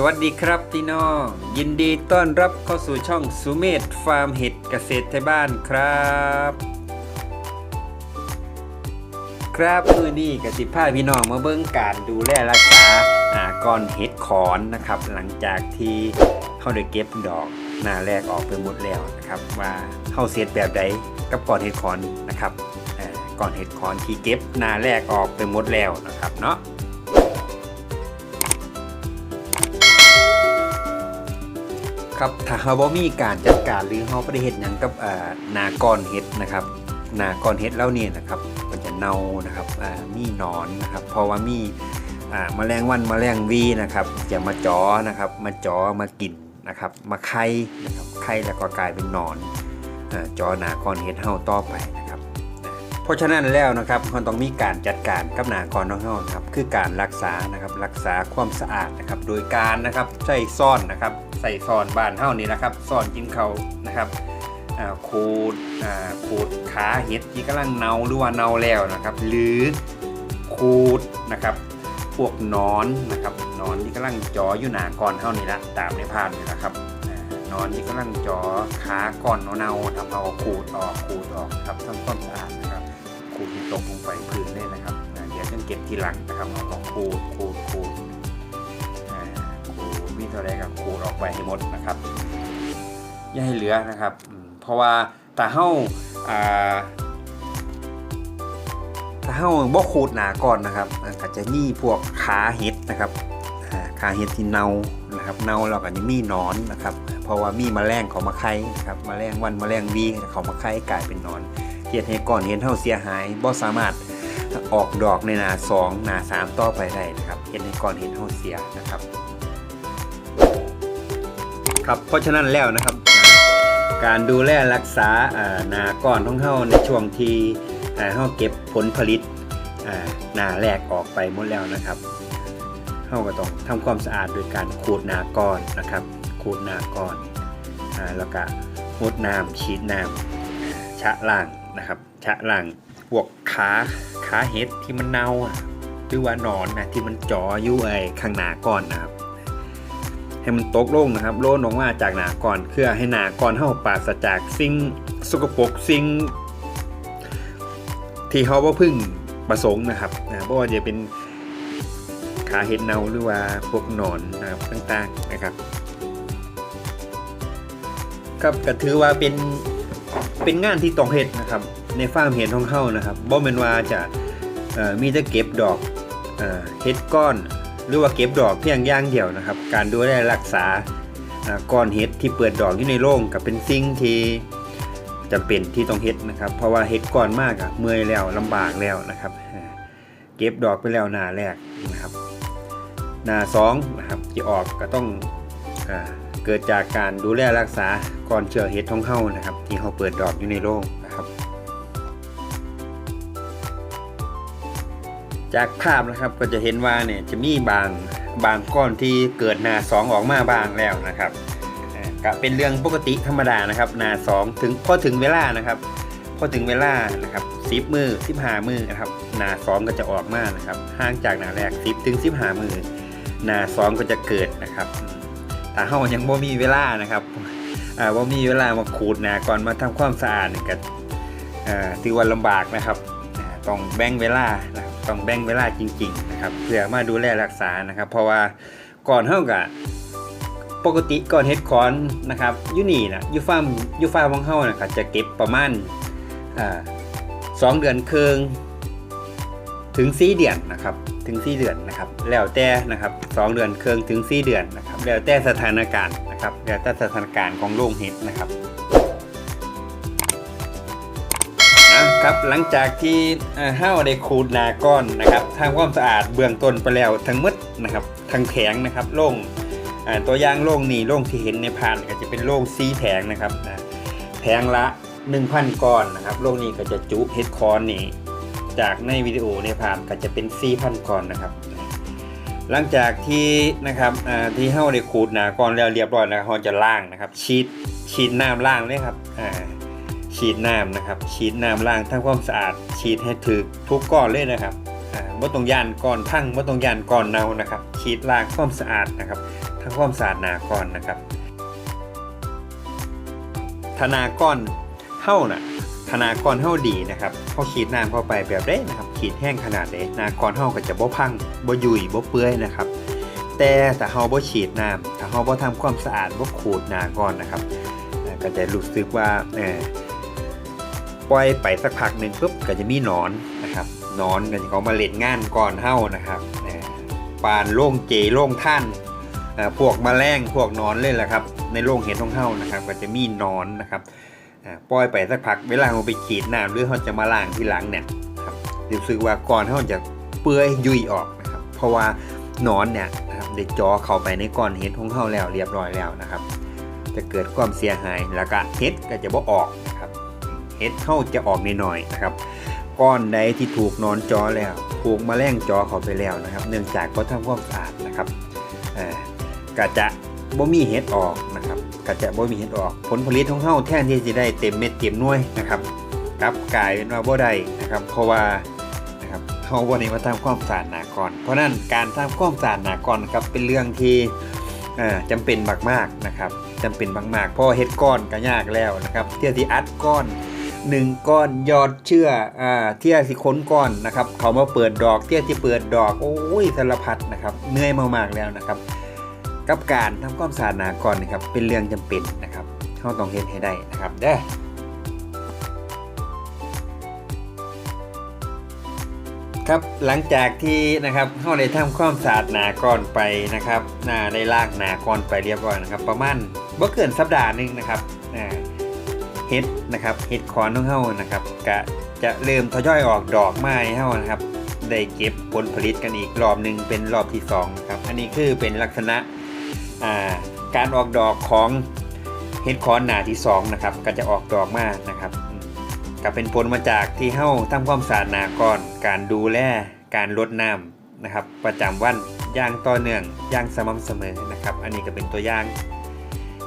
สวัสดีครับพี่น้อง ยินดีต้อนรับเข้าสู่ช่องสุเมธฟาร์มเห็ดเกษตรไทยบ้านครับ ครับมือนี้กสิพาพี่น้องมาเบิ่งการดูแลรักษาอ่าก้อนเห็ดขอนนะครับ หลังจากที่เขาได้เก็บดอกหน้าแรกออกไปหมดแล้วนะครับ ว่าเข้าเสียแบบใดกับก้อนเห็ดขอนนะครับอ่าก้อนเห็ดขอนที่เก็บหน้าแรกออกไปหมดแล้วนะครับเนาะ ครับถ้าเฮาบ่มีการจัดการหรือเฮาบ่ได้เฮ็ดหยังกับนากอนเฮ็ดนะครับนากอนเฮ็ดแล้วเนี่ยนะครับมันจะเน่านะครับมีหนอนนะครับเพราะว่ามีอ่าแมลงวันแมลงวีนะครับจะมาจอนะครับมาจอมากินนะครับมาไข่นะครับไข่แล้วก็กลายเป็นหนอนจอหนากอนเฮ็ดเฮาต่อไปนะครับ เพราะฉะนั้นแล้วนะครับเราต้องมีการจัดการกับหนากอนของเฮานะครับคือการรักษานะครับรักษาความสะอาดนะครับโดยการนะครับใช้ซ่อนนะครับใส่ซอนบ้านเท่านี้นะครับซอนกินเขานะครับขูดขูดขาเห็ดที่กำลังเน่าหรือว่าเน่าแล้วนะครับ หรือขูดนะครับพวกนอนนะครับนอนที่กำลังจออยู่หนาก่อนเท่านี้ละตามในภาพนี่นะครับนอนที่กำลังจอขาก่อนเนาทำเอาขูดออกขูดออกครับทำความสะอาด ตกลงไปพื้นเลยนะครับเดี๋ยวต้องเก็บทีหลังนะครับเอาของขูดขูดขูดขูดมีเท่าไรก็ขูดออกไปให้หมดนะครับ อย่าให้เหลือนะครับ เพราะว่าถ้าเฮาอ่าถ้าเฮาบ่ขูดหนาก่อนนะครับอาก็จะมีพวกขาเห็ดนะครับขาเห็ดที่เน่านะครับเน่าแล้วก็จะมีหนอนนะครับ เพราะว่ามีแมลงเขามาไข่นะครับแมลงวันแมลงวีเขามาไข่กลายเป็นนอน เฮ็ดให้ก่อนเห็ดเฮาเสียหายบ่สามารถออกดอกในนาสองนาสามต่อไปได้นะครับเฮ็ดให้ก่อนเห็ดเฮาเสียนะครับ ครับเพราะฉะนั้นแล้วนะครับ การดูแลรักษาานาก้อนของเฮาในช่วงที่อ่าเฮาเก็บผลผลิตานาแรกออกไปหมดแล้วนะครับเฮาก็ต้องทำความสะอาดโดยการขูดนาก้อนนะครับขูดนาก้อนอแล้วก็หดน้ำฉีดน้ำชะล่าง นะครับชะล่างพวกขาขาเห็ดที่มันเน่าอะหรือว่านอนนะที่มันจ่ออยู่ไอ้ข้างหน้าก้อนนะครับ ให้มันตกลงนะครับโล่นออกมาจากหนาก่อนเพื่อให้หนาก่อนเฮาปราศจากสิ่งสกปรกสิ่งที่เฮาบ่พึ่งประสงค์นะครับนะบ่ว่าจะเป็นขาเห็ดเน่าหรือว่าพวกหนอนนะครับต่างๆนะครับครับก็ถือว่าเป็น เป็นงานที่ต้องเฮ็ดนะครับ ในฟาร์มเห็ดของเฮานะครับบ่แม่นว่าจะมีแต่เก็บดอกเอ่อเห็ดก้อน หรือว่าเก็บดอกเพียงอย่างเดียวนะครับ การดูแลรักษาก้อนเห็ดที่เปิดดอกอยู่ในโรงกับเป็นสิ่งที่จำเป็นที่ต้องเฮ็ดนะครับ เพราะว่าเห็ดก้อนมากอะเมื่อยแล้วลำบากแล้วนะครับ เก็บดอกไปแล้วหน้าแรกนะครับหน้าสองนะครับที่ออกก็ต้องอา เกิดจากการดูแลรักษาก่อนเชื้อเห็ดของเฮานะครับ ที่เขาเปิดดอกอยู่ในโรงนะครับ จากภาพนะครับก็จะเห็นว่าเนี่ยจะมีบางบางก้อนที่เกิดนาสองออกมาบางแล้วนะครับก็เป็นเรื่องปกติธรรมดานะครับนาสองถึงพอถึงเวลานะครับพอถึงเวลานะครับสิบมือสิบหามือนะครับนาสองก็จะออกมานะครับห่างจากนาแรกสิบถึงสิบหามือนาสองก็จะเกิดนะครับ ถ้าเฮายังบ่มีเวลานะครับอ่าบ่มีเวลามาขูดหนาก่อนมาทำความสะอาดก็อ่าถือว่าลำบากนะครับต้องแบ่งเวลานะครับต้องแบ่งเวลาจริงๆนะครับเพื่อมาดูแลรักษานะครับ เพราะว่าก่อนเท่ากับปกติก่อนเฮ็ดคอนนะครับยูนี่นะยูฟาร์มยูฟาร์มของเฮานะครับจะเก็บประมาณอ่าสองเดือนครึ่งถึงสี่เดือนนะครับ ถึงสี่เดือนนะครับแล้วแต่นะครับสองเดือนเครึ่องถึงสี่เดือนนะครับแล้วแต่สถานการณ์นะครับแล้วแต่สถานการณ์ของโรงเห็ดนะครับนะครับหลังจากที่เอ่อห้าวได้ขูดนาก้อนนะครับทำความสะอาดเบื้องต้นไปแล้วทั้งมดนะครับทั้งแผงนะครับโล่งตัวอย่างโล่งนี่โล่งที่เห็นในพานก็จะเป็นโล่งซีแผงนะครับแผงละ 1,000ก้อนนะครับโล่งนี้ก็จะจุเฮดคอนนี่ จากในวิดีโอในพานก็จะเป็น4,000ก้อนนะครับ หลังจากที่นะครับที่เฮ้าได้ขูดหนาก้อนแล้วเรียบร้อยแล้วเราจะล้างนะครับฉีดฉีดน้ำล้างเลยครับฉีดน้ำนะครับฉีดน้ำล้างทำความสะอาด ฉีดให้ถึกทุกก้อนเลยนะครับอ่าต้องยานก่อนพังบ่ต้องยานก่อนเน่านะครับฉีดล้างความสะอาดนะครับทั้งความสะอาดหนาก่อนนะครับธนาก้อนเฮ้าน่ะ ธนาก้อนเฮ้าดีนะครับพอฉีดน้ำเข้าไปแบบได้นะครับฉีดแห้งขนาดเด้นาก้อนเฮ้าก็จะบ่พังบ่ยุ่ยบ่เปื่อยนะครับ แต่ถ้าเฮาบ่ฉีดน้ำถ้าเฮาบ่ทำความสะอาดบ่ขูดนาก่อนนะครับก็จะรู้สึกว่าเออปล่อยไปสักพักหนึ่งปุ๊บก็จะมีหนอนนะครับนอนก็จะเขามาเล่นงานก่อนเฮานะครับเอ่ปานโล่งเจโล่งท่านพวกมแมลงพวกนอนเลยแหละครับ ในโรงเห็ดของเฮานะครับ ก็จะมีนอนนะครับ ปล่อยไปสักพักเวลาเราไปฉีดน้ำหรือเราจะมาล้างทีหลังเนี่ยครับรู้สึกว่าก่อนเฮาจะเปื่อยยุ่ยออกนะครับเพราะว่านอนเนี่ยนะครับได้จ่อเข้าไปในก้อนเห็ดของเฮาแล้วเรียบร้อยแล้วนะครับ จะเกิดความเสียหายแล้วก็เห็ดก็จะบ่ออกนะครับเห็ดเฮาจะออกน้อยๆนะครับก้อนใดที่ถูกนอนจอแล้ว ถูกมแมลงจอเข้าไปแล้วนะครับ เนื่องจากบ่ทำความสะอาดนะครับก็จะ บ่มีเห็ดออกนะครับก็จะบ่มีเห็ดออก ผลผลิตของเฮาแทนที่จะได้เต็มเม็ดเต็มหน่วยนะครับกลับกลายเป็นว่าบ่ได้นะครับ เพราะว่านะครับเฮาบ่ได้มาทำความสะอาดหนาก่อน เพราะนั้นการทำความสะอาดหนาก่อนะครับเป็นเรื่องที่เอ่อจำเป็นมากๆนะครับจำเป็นมากๆเพราะเฮ็ดก้อนก็ยากแล้วนะครับเที่ยที่อัดก้อนหนึ่งก้อนยอดเชื่ออ่าเที่ยสิค้นก้อนนะครับเขามาเปิดดอกเที่ยที่เปิดดอกโอ้ยสารพัดนะครับเหนื่อยมากๆแล้วนะครับ กับการทำความสะอาดหนาก่อนนะครับเป็นเรื่องจำเป็นนะครับเขาต้องเฮ็ดให้ได้นะครับเด้อครับหลังจากที่นะครับเขาได้ทำความสะอาดหนาก่อนไปนะครับหนาได้ลากหนาก่อนไปเรียบร้อยนะครับ ประมาณบ่เกินสัปดาห์หนึงนะครับอ่าเห็ดนะครับเห็ดคอนของเฮานะครับกะจะเริ่มทยอยออกดอกไม้เฮานะครับ ได้เก็บผลผลิตกันอีกรอบหนึ่งเป็นรอบที่สองนะครับอันนี้คือเป็นลักษณะ การออกดอกของเห็ดคอนหนาที่สองนะครับก็จะออกดอกมากนะครับก็เป็นผลมาจากที่เฮาทำความสะอาดหนาก่อนการดูแลการลดน้ำนะครับ ประจำวันย่างต่อเนื่องย่างสม่ำเสมอนะครับ อันนี้ก็เป็นตัวอย่าง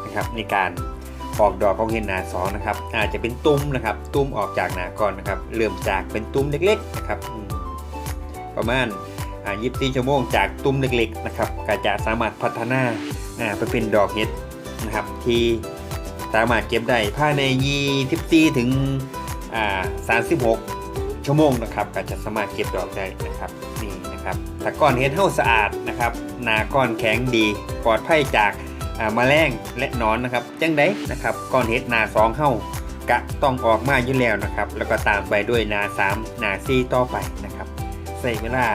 นะครับในการออกดอกของเห็ดหนาสองนะครับ อาจจะเป็นตุ้มนะครับ ตุ้มออกจากหนาก่อนนะครับ เริ่มจากเป็นตุ้มเล็กๆนะครับ ประมาณ อ่า24ชั่วโมงจากตุ้มเล็กๆนะครับก็จะสามารถพัฒนาไปเป็นดอกเห็ดนะครับ ที่สามารถเก็บได้ภายใน24ถึงอ่า36ชั่วโมงนะครับก็จะสามารถเก็บดอกได้นะครับนี่นะครับถ้าก้อนเห็ดเท่าสะอาดนะครับหนาก้อนแข็งดีปลอดภัยจากอ่าแมลงและนอนนะครับจังไดนะครับก้อนเห็ดนาสองเข้ากะต้องออกมาอยู่แล้วนะครับ แล้วก็ตามไปด้วยนาสามนาสี่ต่อไปนะครับใส่เวลา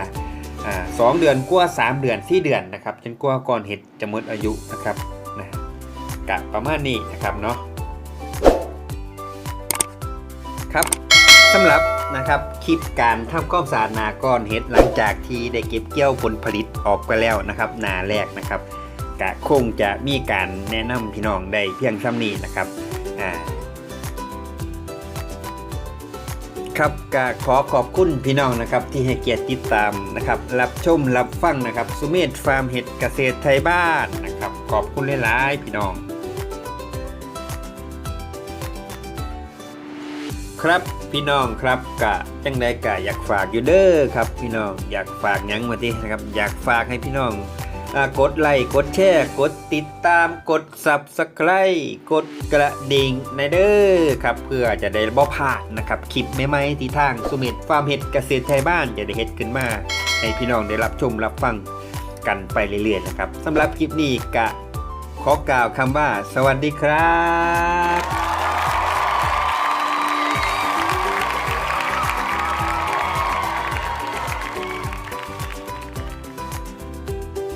อ่าสองเดือนกว่าสามเดือนสี่เดือนนะครับจนกว่าก้อนเห็ดจะหมดอายุนะครับนะกะประมาณนี้นะครับเนาะครับสำหรับนะครับคลิปการทำความสาดนาก้อนเห็ดหลังจากที่ได้เก็บเกี่ยวผลผลิตออกไปแล้วนะครับ นาแรกนะครับกะคงจะมีการแนะนำพี่น้องได้เพียงซ้ำนี้นะครับอ่า ครับกะขอขอบคุณพี่น้องนะครับที่ให้เกียรติติดตามนะครับรับชมรับฟังนะครับสุเมธฟาร์มเห็ดเกษตรไทยบ้านนะครับขอบคุณหลายๆพี่น้อง ครับพี่น้องครับกะจังใดกะอยากฝากอยู่เด้อครับพี่น้องอยากฝากยังมาที่นะครับอยากฝากให้พี่น้อง กดไลค์กดแชร์กดติดตามกด Subscribe กดกระดิ่งในเด้อครับเพื่อจะได้บ่พลาดนะครับคลิปใหม่ๆที่ทางสุเมธฟาร์มเห็ดเกษตรไทยบ้านจะได้เฮ็ดขึ้นมาให้พี่น้องได้รับชมรับฟังกันไปเรื่อยๆนะครับสำหรับคลิปนี้กะขอกล่าวคำว่า สวัสดีครับ